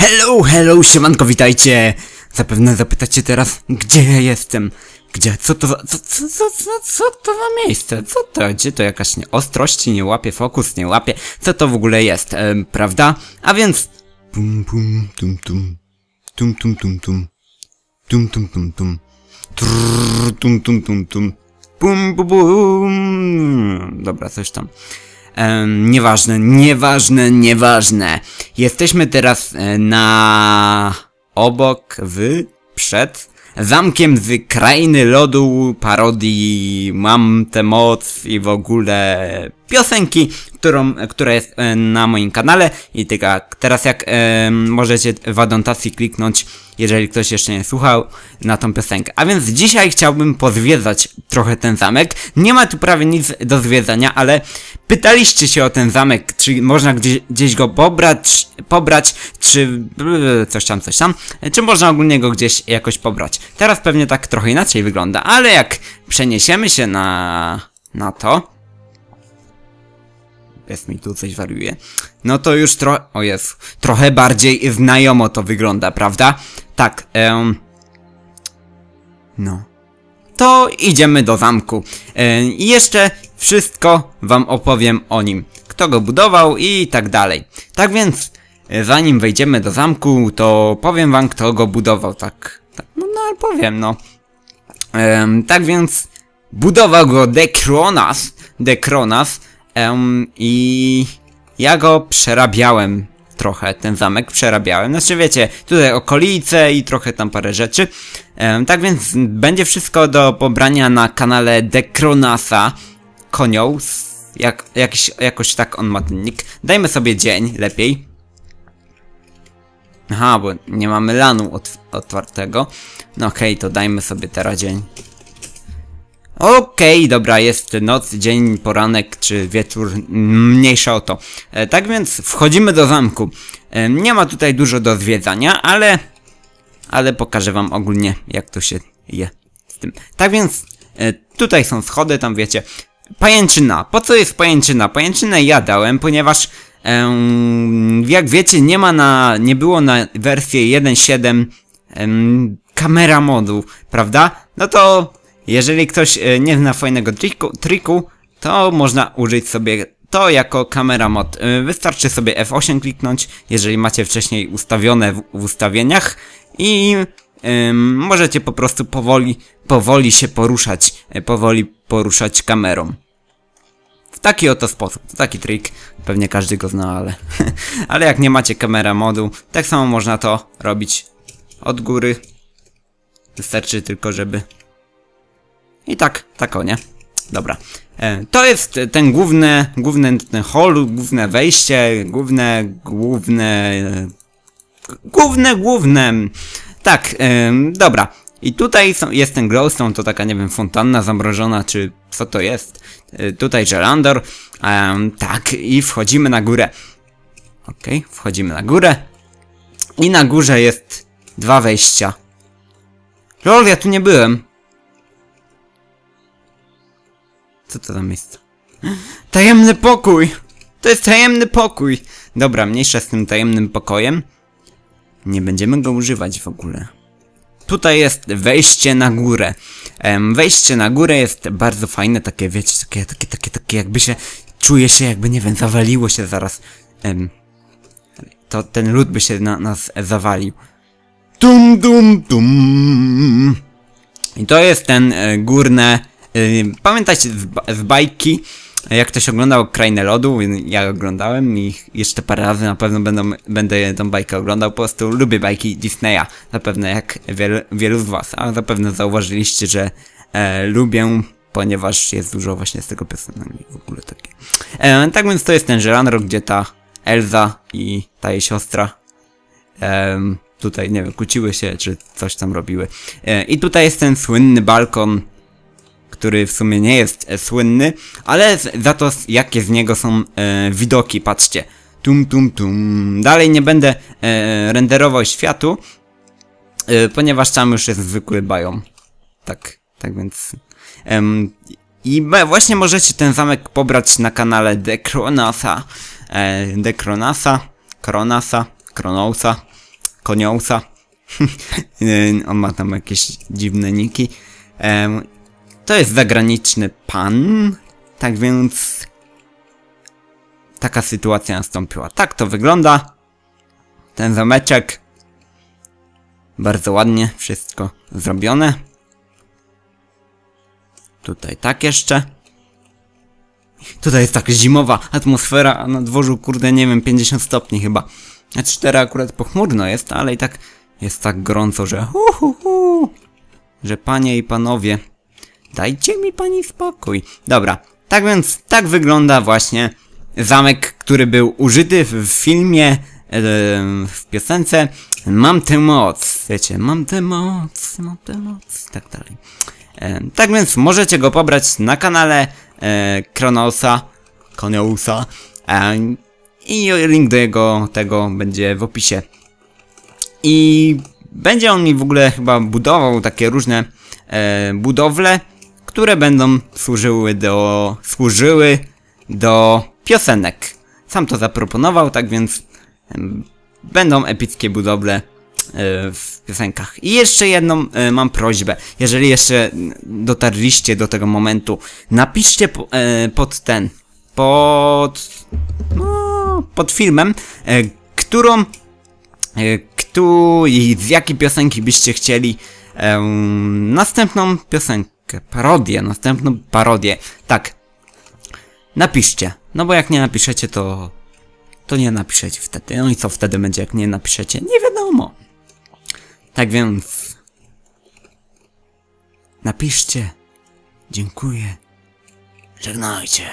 Hello, hello, siemanko, witajcie! Zapewne zapytacie teraz, gdzie ja jestem? Gdzie? Co to za... Co, co, co, co, co to za miejsce? Co to? Gdzie to jakaś nie, ostrości nie łapie, fokus nie łapie? Co to w ogóle jest, prawda? A więc... Pum, pum, tum, tum. Tum, tum, tum, tum. Tum, tum, tum, tum. Trrr, tum, tum, tum, tum. Pum, bum, bum. Dobra, coś tam. Em, nieważne, nieważne, nieważne. Jesteśmy teraz e, na... obok, w, przed zamkiem z krainy lodu, parodii Mam tę moc i w ogóle piosenki, którą, która jest e, na moim kanale i tak, teraz jak e, możecie w adnotacji kliknąć, jeżeli ktoś jeszcze nie słuchał, na tą piosenkę. A więc dzisiaj chciałbym pozwiedzać trochę ten zamek. Nie ma tu prawie nic do zwiedzania, ale pytaliście się o ten zamek, czy można gdzieś, gdzieś go pobrać, pobrać, czy coś tam, coś tam, czy można ogólnie go gdzieś jakoś pobrać. Teraz pewnie tak trochę inaczej wygląda, ale jak przeniesiemy się na, na to, jest mi tu coś wariuje. No to już trochę, o jest, trochę bardziej znajomo to wygląda, prawda? Tak, em, no. To idziemy do zamku. E, I jeszcze wszystko wam opowiem o nim. Kto go budował i tak dalej. Tak więc, e, zanim wejdziemy do zamku, to powiem wam kto go budował, tak. tak no, no powiem, no. Em, tak więc, budował go Dekronas. Dekronas. Em, I ja go przerabiałem trochę, ten zamek przerabiałem. Znaczy wiecie, tutaj okolice i trochę tam parę rzeczy. Em, tak więc będzie wszystko do pobrania na kanale Dekronasa Konioł. Jak, jakiś, jakoś tak on ma ten nick. Dajmy sobie dzień, lepiej. Aha, bo nie mamy lanu ot otwartego. No okej, okay, to dajmy sobie teraz dzień. Okej, okay, dobra, jest noc, dzień, poranek czy wieczór, mniejsza o to. E, tak więc wchodzimy do zamku. E, nie ma tutaj dużo do zwiedzania, ale... Ale pokażę wam ogólnie, jak to się je z tym. Tak więc e, tutaj są schody, tam wiecie. Pajęczyna. Po co jest pajęczyna? Pajęczynę ja dałem, ponieważ... jak wiecie, nie ma na... Nie było na wersję 1.7 kamera modu, prawda? No to jeżeli ktoś e, nie zna fajnego triku, triku, to można użyć sobie to jako kamera mod. E, wystarczy sobie F8 kliknąć, jeżeli macie wcześniej ustawione w, w ustawieniach i możecie po prostu powoli, powoli się poruszać, e, powoli poruszać kamerą. W taki oto sposób. To taki trik, pewnie każdy go zna, ale, ale jak nie macie kamera modu, tak samo można to robić od góry. Wystarczy tylko, żeby i tak, tak o nie. Dobra. E, to jest ten główny, główny ten hall, główne wejście, główne, główne, główne, główne. Tak, e, dobra. I tutaj są, jest ten glowstone, to taka, nie wiem, fontanna zamrożona, czy co to jest. E, tutaj Gelandor. Tak, i wchodzimy na górę. Okej, okay, wchodzimy na górę. I na górze jest dwa wejścia. Lol, ja tu nie byłem. Co to za miejsce? Tajemny pokój! To jest tajemny pokój! Dobra, mniejsza z tym tajemnym pokojem. Nie będziemy go używać w ogóle. Tutaj jest wejście na górę. Wejście na górę jest bardzo fajne, takie wiecie, takie, takie, takie, takie jakby się... Czuje się jakby, nie wiem, zawaliło się zaraz. To ten lód by się na nas zawalił. Dum, dum, dum. I to jest ten e, górne pamiętajcie z, bajki, jak ktoś oglądał Krainę Lodu, ja oglądałem i jeszcze parę razy na pewno będą, będę tą bajkę oglądał, po prostu lubię bajki Disneya, zapewne jak wielu, wielu z was, ale zapewne zauważyliście, że e, lubię, ponieważ jest dużo właśnie z tego piosenki w ogóle takie. E, tak więc to jest ten Żeranro, gdzie ta Elza i ta jej siostra e, tutaj, nie wiem, kłóciły się, czy coś tam robiły. E, I tutaj jest ten słynny balkon, który w sumie nie jest e, słynny, ale za to jakie z niego są e, widoki, patrzcie. Tum tum tum. Dalej nie będę e, renderował światu, e, ponieważ tam już jest zwykły biom. Tak, tak więc... I właśnie możecie ten zamek pobrać na kanale Dekronasa. E, Dekronasa, Kronasa, Kronousa. Koniousa. E, On ma tam jakieś dziwne niki. To jest zagraniczny pan, tak więc taka sytuacja nastąpiła. Tak to wygląda. Ten zameczek. Bardzo ładnie wszystko zrobione. Tutaj tak jeszcze. Tutaj jest tak zimowa atmosfera, a na dworzu kurde nie wiem 50 stopni chyba. A 4 akurat pochmurno jest, ale i tak jest tak gorąco, że hu, że panie i panowie, dajcie mi pani spokój. Dobra, tak więc tak wygląda właśnie zamek, który był użyty w, filmie, e, w piosence Mam tę moc, wiecie, mam tę moc, mam tę moc tak dalej. E, tak więc możecie go pobrać na kanale Koniousa e, i link do jego tego będzie w opisie. I będzie on mi w ogóle chyba budował takie różne budowle, które będą służyły do służyły do piosenek. Sam to zaproponował, tak więc będą epickie budowle e, w piosenkach. I jeszcze jedną e, mam prośbę. Jeżeli jeszcze dotarliście do tego momentu, napiszcie e, pod ten, pod, no, pod filmem, którą, kto i z jakiej piosenki byście chcieli następną piosenkę, parodię, następną parodię. Tak, napiszcie. No bo jak nie napiszecie, to to nie napiszecie wtedy. No i co wtedy będzie, jak nie napiszecie? Nie wiadomo. Tak więc... Napiszcie. Dziękuję. Żegnajcie.